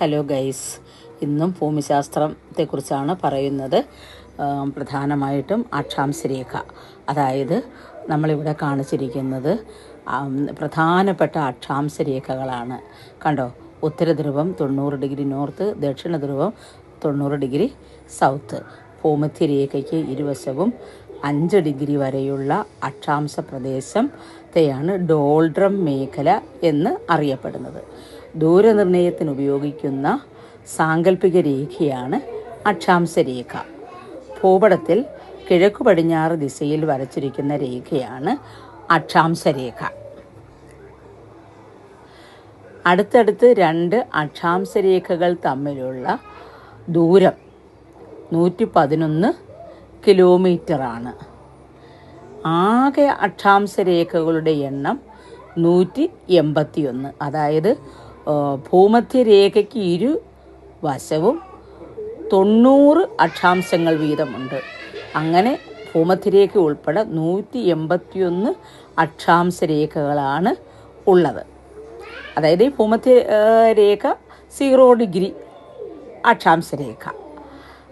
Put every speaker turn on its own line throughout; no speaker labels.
Hello guys ഇന്നും ഭൂമിശാസ്ത്രത്തെക്കുറിച്ചാണ് പറയുന്നത്. പ്രധാനമായിട്ടും അക്ഷാംശരേഖ അതായത് നമ്മളിവിടെ കാണിച്ചിരിക്കുന്നത് പ്രധാനപ്പെട്ട അക്ഷാംശരേഖകളാണ് കണ്ടോ? ഉത്തരധ്രുവം തൊണ്ണൂറ് ഡിഗ്രി നോർത്ത് ദക്ഷിണ ധ്രുവം തൊണ്ണൂറ് ഡിഗ്രി സൗത്ത്. ഭൂമധ്യരേഖയ്ക്ക് ഇരുവശവും അഞ്ച് ഡിഗ്രി വരെയുള്ള അക്ഷാംശ പ്രദേശത്തെയാണ് ഡോൾഡ്രം മേഖല എന്ന് അറിയപ്പെടുന്നത്. ദൂരനിർണയത്തിന് ഉപയോഗിക്കുന്ന സാങ്കല്പിക രേഖയാണ് അക്ഷാംശ രേഖ ഭൂപടത്തിൽ കിഴക്കു പടിഞ്ഞാറ് ദിശയിൽ വരച്ചിരിക്കുന്ന രേഖയാണ് അക്ഷാംശ രേഖ അടുത്തടുത്ത് രണ്ട് അക്ഷാംശ രേഖകൾ തമ്മിലുള്ള ദൂരം നൂറ്റി പതിനൊന്ന് കിലോമീറ്ററാണ്. ആകെ അക്ഷാംശ രേഖകളുടെ എണ്ണം നൂറ്റി എൺപത്തിയൊന്ന് അതായത് ഭൂമധ്യരേഖയ്ക്ക് ഇരു വശവും തൊണ്ണൂറ് അക്ഷാംശങ്ങൾ വീതമുണ്ട്. അങ്ങനെ ഭൂമധ്യരേഖ ഉൾപ്പെടെ നൂറ്റി എൺപത്തിയൊന്ന് അക്ഷാംശ രേഖകളാണ് ഉള്ളത്. അതായത് ഈ ഭൂമധ്യ രേഖ സീറോ ഡിഗ്രി അക്ഷാംശ രേഖ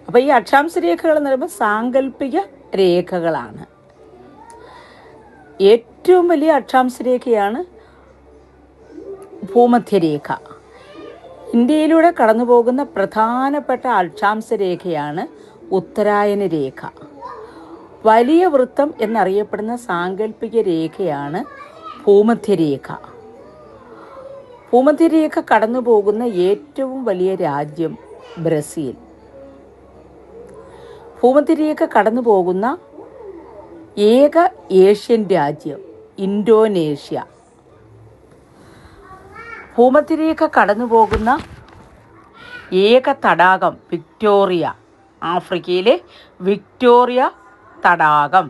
അപ്പോൾ ഈ അക്ഷാംശ രേഖകൾ എന്ന് പറയുമ്പോൾ സാങ്കല്പിക രേഖകളാണ്. ഏറ്റവും വലിയ അക്ഷാംശ രേഖയാണ് ഭൂമധ്യരേഖ. ഇന്ത്യയിലൂടെ കടന്നു പോകുന്ന പ്രധാനപ്പെട്ട അക്ഷാംശ രേഖയാണ് ഉത്തരായന രേഖ. വലിയ വൃത്തം എന്നറിയപ്പെടുന്ന സാങ്കല്പിക രേഖയാണ് ഭൂമധ്യരേഖ. ഭൂമധ്യരേഖ കടന്നു പോകുന്ന ഏറ്റവും വലിയ രാജ്യം ബ്രസീൽ. ഭൂമധ്യരേഖ കടന്നു പോകുന്ന ഏക ഏഷ്യൻ രാജ്യം ഇന്തോനേഷ്യ. ഭൂമധ്യരേഖ കടന്നുപോകുന്ന ഏക തടാകം വിക്ടോറിയ ആഫ്രിക്കയിലെ വിക്ടോറിയ തടാകം.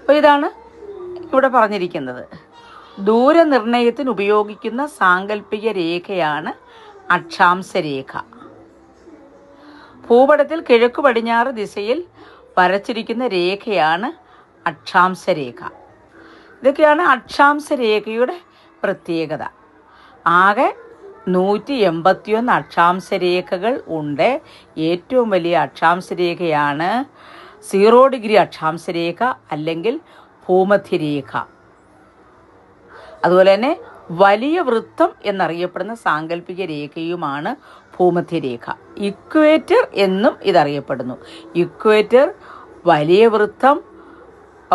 അപ്പോൾ ഇതാണ് ഇവിടെ പറഞ്ഞിരിക്കുന്നത്. ദൂരനിർണയത്തിന് ഉപയോഗിക്കുന്ന സാങ്കല്പിക രേഖയാണ് അക്ഷാംശ രേഖ ഭൂപടത്തിൽ കിഴക്ക് പടിഞ്ഞാറ് ദിശയിൽ വരച്ചിരിക്കുന്ന രേഖയാണ് അക്ഷാംശ രേഖ ഇതൊക്കെയാണ് അക്ഷാംശ രേഖയുടെ പ്രത്യേകത. ആകെ നൂറ്റി എൺപത്തിയൊന്ന് അക്ഷാംശ രേഖകൾ ഉണ്ട്. ഏറ്റവും വലിയ അക്ഷാംശ രേഖയാണ് സീറോ ഡിഗ്രി അക്ഷാംശ രേഖ അല്ലെങ്കിൽ ഭൂമധ്യരേഖ. അതുപോലെ തന്നെ വലിയ വൃത്തം എന്നറിയപ്പെടുന്ന സാങ്കല്പിക രേഖയുമാണ് ഭൂമധ്യരേഖ. ഇക്വേറ്റർ എന്നും ഇതറിയപ്പെടുന്നു. ഇക്വേറ്റർ വലിയ വൃത്തം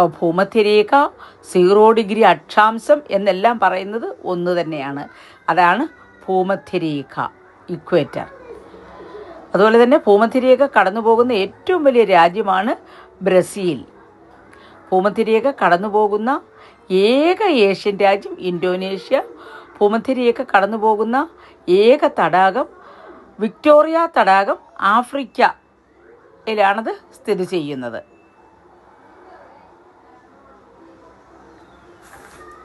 ഭൂമധ്യരേഖ സീറോ ഡിഗ്രി അക്ഷാംശം എന്നെല്ലാം പറയുന്നത് ഒന്ന് തന്നെയാണ്. അതാണ് ഭൂമധ്യരേഖ ഇക്വേറ്റർ അതുപോലെ തന്നെ ഭൂമധ്യരേഖ കടന്നു പോകുന്ന ഏറ്റവും വലിയ രാജ്യമാണ് ബ്രസീൽ. ഭൂമധ്യരേഖ കടന്നു പോകുന്ന ഏക ഏഷ്യൻ രാജ്യം ഇന്തോനേഷ്യ. ഭൂമധ്യരേഖ കടന്നു പോകുന്ന ഏക തടാകം വിക്ടോറിയ തടാകം ആഫ്രിക്കയിലാണത് സ്ഥിതി ചെയ്യുന്നത്.